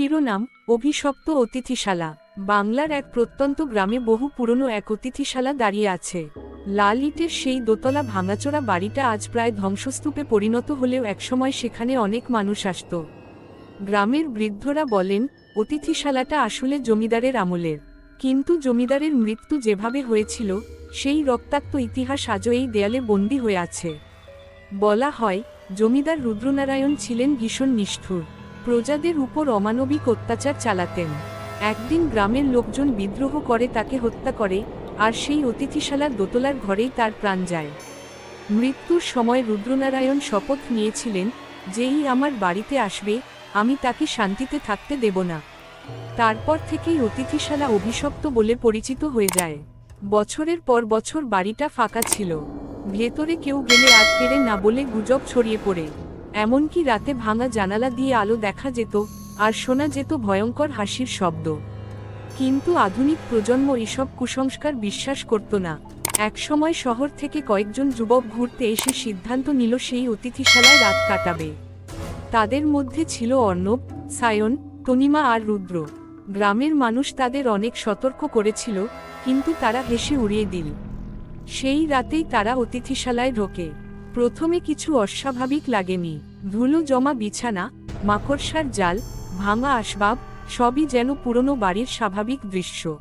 শিরোনাম, অভিশপ্ত অতিথিশালা, বাংলার এক প্রত্যন্ত গ্রামে বহু পুরনো এক অতিথিশালা দাঁড়িয়ে আছে। লাল ইটের সেই দোতলা ভাঙাচোরা বাড়িটা আজ প্রায় ধ্বংসস্তূপে পরিণত হলেও একসময় সেখানে অনেক মানুষ আসত। গ্রামের বৃদ্ধরা বলেন, অতিথিশালাটা আসলে জমিদারের আমলের। কিন্তু জমিদারের মৃত্যু যেভাবে হয়েছিল, সেই রক্তাক্ত ইতিহাস আজও এই দেয়ালে বন্দী হয়ে আছে। বলা হয়, জমিদার রুদ্রনারায়ণ ছিলেন ভীষণ নিষ্ঠুর। প্রজাদের উপর অমানবিক অত্যাচার চালাতেন। একদিন গ্রামের লোকজন বিদ্রোহ করে তাকে হত্যা করে, আর সেই অতিথিশালার দোতলার ঘরেই তার প্রাণ যায়। মৃত্যুর সময় রুদ্রনারায়ণ শপথ নিয়েছিলেন যেই আমার বাড়িতে আসবে, আমি তাকে শান্তিতে থাকতে দেব না। তারপর থেকেই অতিথিশালা অভিশপ্ত বলে পরিচিত হয়ে যায়। বছরের পর বছর বাড়িটা ফাঁকা ছিল। ভেতরে কেউ গেলে আর ফেরে না বলে গুজব ছড়িয়ে পড়ে। এমনকি রাতে ভাঙা জানালা দিয়ে আলো দেখা যেত, আর শোনা যেত ভয়ঙ্কর হাসির শব্দ। কিন্তু আধুনিক প্রজন্ম এসব কুসংস্কার বিশ্বাস করত না। একসময় শহর থেকে কয়েকজন যুবক ঘুরতে এসে সিদ্ধান্ত নিল সেই অতিথিশালায় রাত কাটাবে। তাদের মধ্যে ছিল অর্ণব, সায়ন, তনিমা আর রুদ্র। গ্রামের মানুষ তাদের অনেক সতর্ক করেছিল, কিন্তু তারা হেসে উড়িয়ে দিল। সেই রাতেই তারা অতিথিশালায় ঢোকে। প্রথমে কিছু অস্বাভাবিক লাগেনি। ধুলো, জমা, বিছানা, মাকড়সার জাল, ভাঙা আসবাব, সবই যেন পুরনো বাড়ির স্বাভাবিক দৃশ্য।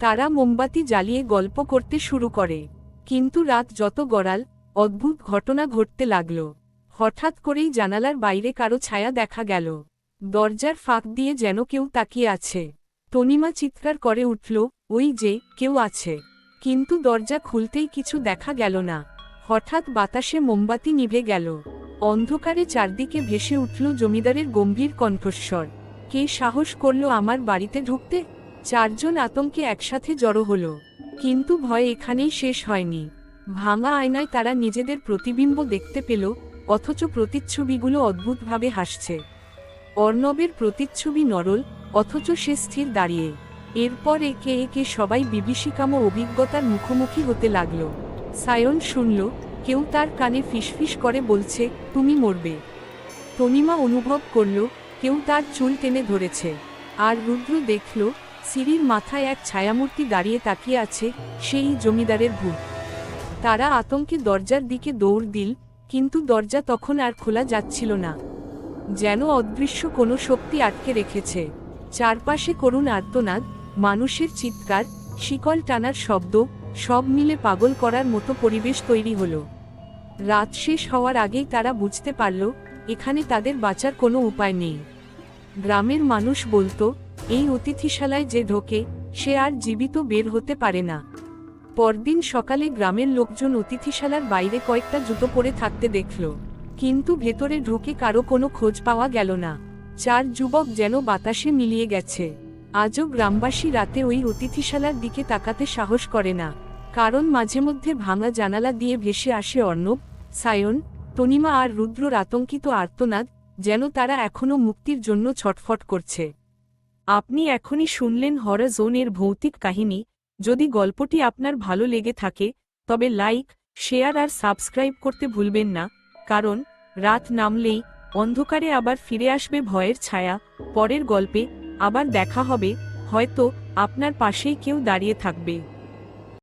তারা মোমবাতি জ্বালিয়ে গল্প করতে শুরু করে। কিন্তু রাত যত গড়াল, অদ্ভুত ঘটনা ঘটতে লাগল। হঠাৎ করেই জানালার বাইরে কারও ছায়া দেখা গেল। দরজার ফাঁক দিয়ে যেন কেউ তাকিয়ে আছে। তনিমা চিৎকার করে উঠল, ওই যে, কেউ আছে। কিন্তু দরজা খুলতেই কিছু দেখা গেল না। হঠাৎ বাতাসে মোমবাতি নিভে গেল। অন্ধকারে চারদিকে ভেসে উঠল জমিদারের গম্ভীর কণ্ঠস্বর। কে সাহস করল আমার বাড়িতে ঢুকতে? চারজন আতঙ্কে একসাথে জড়ো হলো। কিন্তু ভয় এখানেই শেষ হয়নি। ভাঙা আয়নায় তারা নিজেদের প্রতিবিম্ব দেখতে পেল, অথচ প্রতিচ্ছবিগুলো অদ্ভুতভাবে হাসছে। অর্ণবের প্রতিচ্ছবি নরল, অথচ সে স্থির দাঁড়িয়ে। এরপর একে একে সবাই বিভীষিকাম অভিজ্ঞতার মুখোমুখি হতে লাগল। সায়ন শুনল, কেউ তার কানে ফিসফিস করে বলছে, তুমি মরবে। তনিমা অনুভব করল, কেউ তার চুল টেনে ধরেছে। আর রুদ্র দেখল, সিঁড়ির মাথায় এক ছায়ামূর্তি দাঁড়িয়ে তাকিয়ে আছে সেই জমিদারের ভূত। তারা আতঙ্কে দরজার দিকে দৌড় দিল, কিন্তু দরজা তখন আর খোলা যাচ্ছিল না। যেন অদৃশ্য কোনো শক্তি আটকে রেখেছে। চারপাশে করুণ আর্তনাদ, মানুষের চিৎকার, শিকল টানার শব্দ সব মিলে পাগল করার মতো পরিবেশ তৈরি হলো। রাত শেষ হওয়ার আগেই তারা বুঝতে পারল, এখানে তাদের বাঁচার কোনো উপায় নেই। গ্রামের মানুষ বলতো, এই অতিথিশালায় যে ঢোকে, সে আর জীবিত বের হতে পারে না। পরদিন সকালে গ্রামের লোকজন অতিথিশালার বাইরে কয়েকটা জুতো পরে থাকতে দেখল, কিন্তু ভেতরে ঢুকে কারও কোনো খোঁজ পাওয়া গেল না। চার যুবক যেন বাতাসে মিলিয়ে গেছে। আজও গ্রামবাসী রাতে ওই অতিথিশালার দিকে তাকাতে সাহস করে না। কারণ মাঝে মধ্যে ভাঙা জানালা দিয়ে ভেসে আসে অর্ণব, সায়ন, তনিমা আর রুদ্রর আতঙ্কিত আর্তনাদ, যেন তারা এখনও মুক্তির জন্য ছটফট করছে। আপনি এখনই শুনলেন হরা জোনের ভৌতিক কাহিনী, যদি গল্পটি আপনার ভালো লেগে থাকে, তবে লাইক, শেয়ার আর সাবস্ক্রাইব করতে ভুলবেন না, কারণ রাত নামলেই অন্ধকারে আবার ফিরে আসবে ভয়ের ছায়া, পরের গল্পে আবার দেখা হবে, হয়তো আপনার পাশেই কেউ দাঁড়িয়ে থাকবে।